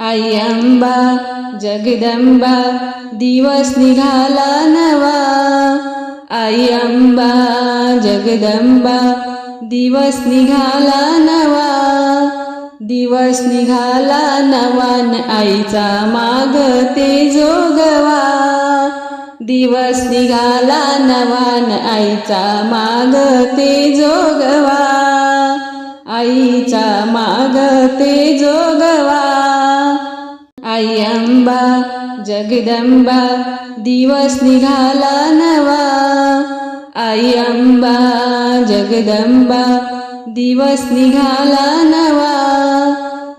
आई अंबा जगदंबा दिवस निघाला नवा. आई अंबा जगदंबा दिवस निघाला नवा. दिवस निघाला नवान आईचा माग ते जोगवा. दिवस निघाला नवान आईचा माग ते जोगवा. आईचा माग ते जोगवा. जगदंबा दिवस निघाला नवा. आई अंबा जगदंबा दिवस निघाला नवा.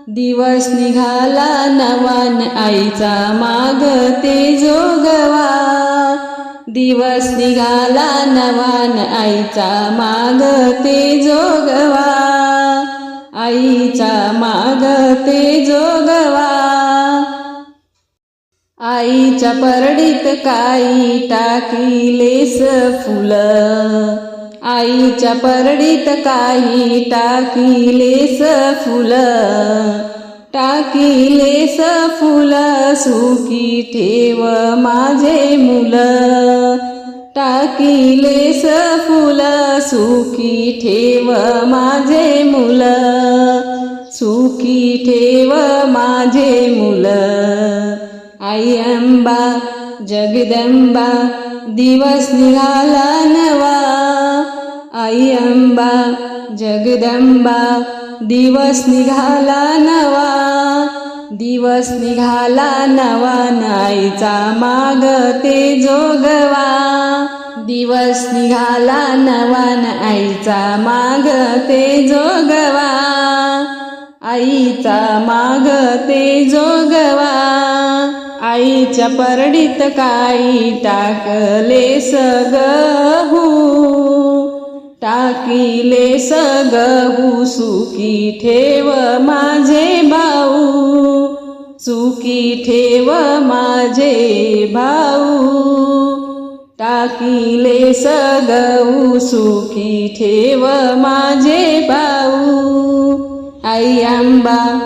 दिवस निघाला नवान आईचा माग ते जोगवा. दिवस निघाला नवान आईचा माग ते जोगवा. आईचा माग ते जोगवा. आईच्या परडीत काई टाकीलेस फुलं. आईच्या परडीत काही टाकीलेस फुलं. टाकीलेस फुल सुखी ठेव माझे मुलं. टाकीलेस फुलं सुखी ठेव माझे मुलं. सुखी ठेव माझे मुलं. आई अंबा जगदंबा दिवस निघाला नवा आई अंबा जगदंबा दिवस निघाला नवा दिवस निघाला नवा नाईचा माग ते जोगवा दिवस निघाला नवान आईचा माग ते जोगवा आईचा माग ते जोगवा आईच्या परडीत काही टाकले सगहू. टाकीले सगहू सुकी ठेव माझे भाऊ. सुखी ठेव माझे भाऊ. टाकीले सगहू सुखी ठेव माझे भाऊ. आई आंबा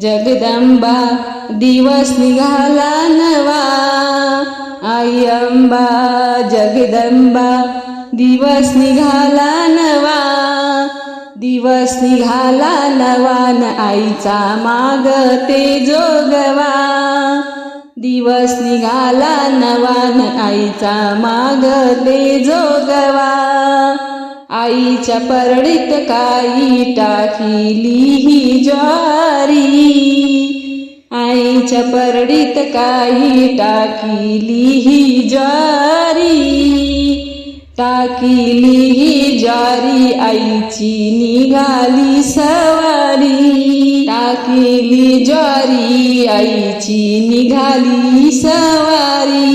जगदंबा दिवस निघाला नवा. आई अंबा जगदंबा दिवस निघाला नवा. दिवस निघाला नवान आईचा माग ते जोगवा. दिवस निघाला नवान आईचा माग ते जोगवा. आईच्या परडीत काही टाकिली ही ज्वारी. माईच्या परडीत काही टाकिली ही ज्वारी. टाकिली ही ज्वारी आईची निघाली सवारी. टाकिली ज्वारी आईची निघाली सवारी.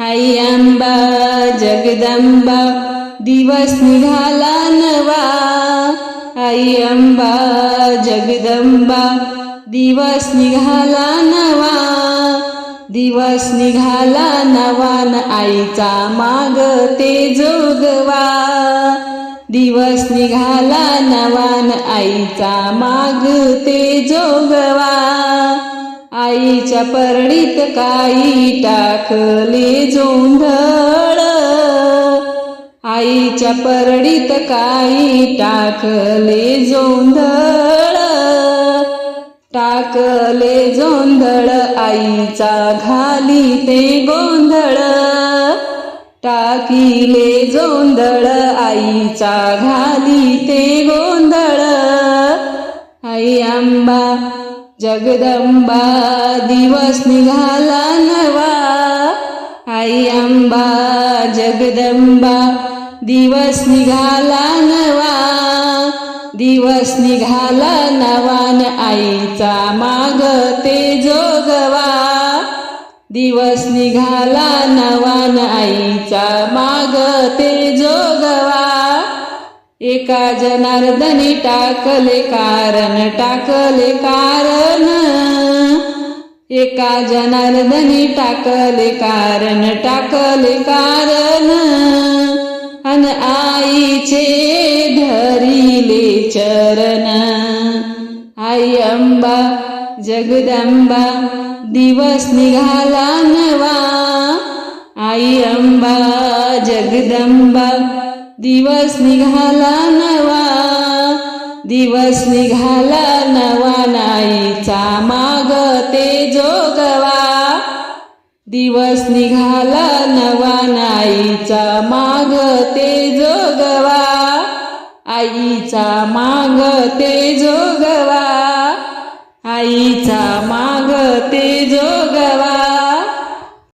आई आंबा जगदंबा दिवस निघाला नवा. आई अंबा जगदंबा दिवस निघाला नवा दिवस निघाला नवान आईचा माग ते जोगवा. दिवस निघाला नवान आईचा माग ते जोगवा. आईच्या परडीत काही टाकले जोंधळ. आईच्या परडीत काही टाकले जोंधळ. टाकले जोंधळ आईचा घाली ते गोंधळ. टाकीले जोंधळ आईचा घाली ते गोंधळ. आई आंबा जगदंबा दिवस निघाला नवा. आई आंबा जगदंबा दिवस निघाला नवा. दिवस निघाला नवान आईचा माग ते जोगवा. दिवस निघाला नवान आईचा माग ते जोगवा. एका जनार्दनी टाकले कारण टाकले कारण. एका जनार्दनी टाकले कारण टाकले कारण. जगदंबा दिवस निघाला नवा. आई अंबा जगदंबा दिवस निघाला नवा. दिवस निघाला नवा नाईचा माग ते जोगवा. दिवस निघाला नवा नाईचा माग ते जोगवा. आईचा माग ते जोगवा. आईचा मागते जोगवा.